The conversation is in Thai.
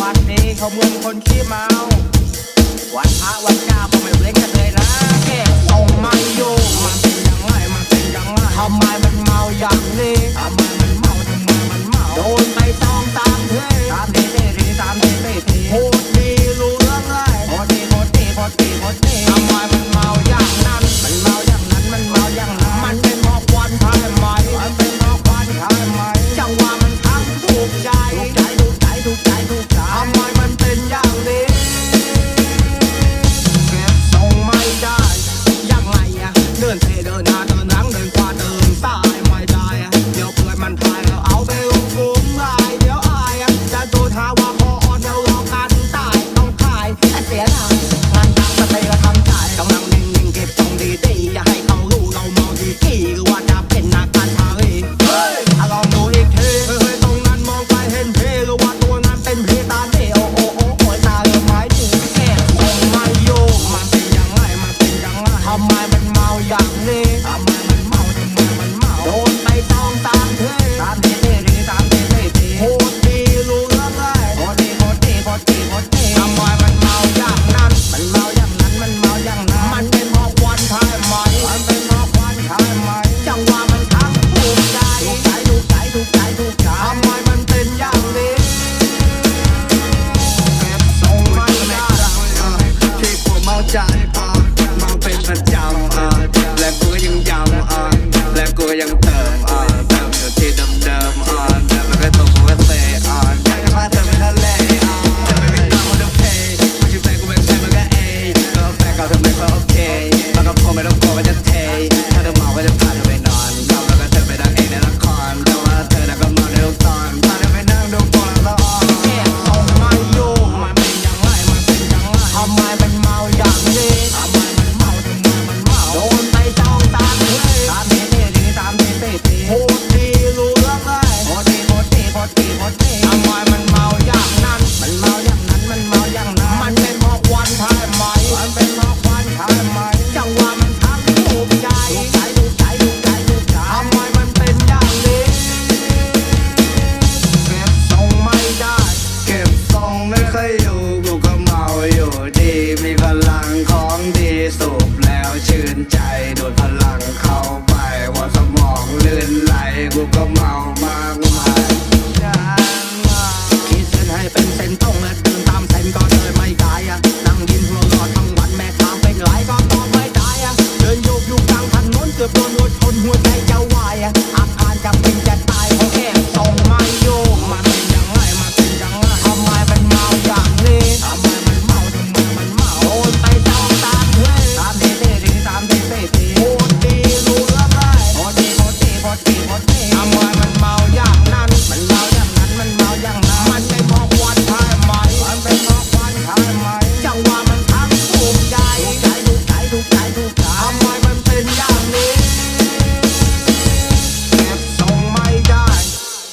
วันนี้เขาเมืองคนขี้เมา วันพระวันเจ้าก็ไม่เว้นกันเลยนะแค่ตรงไม่อยู่มันเป็นยังไงมันเป็นยังไงทำไมมันเมาอย่างนี้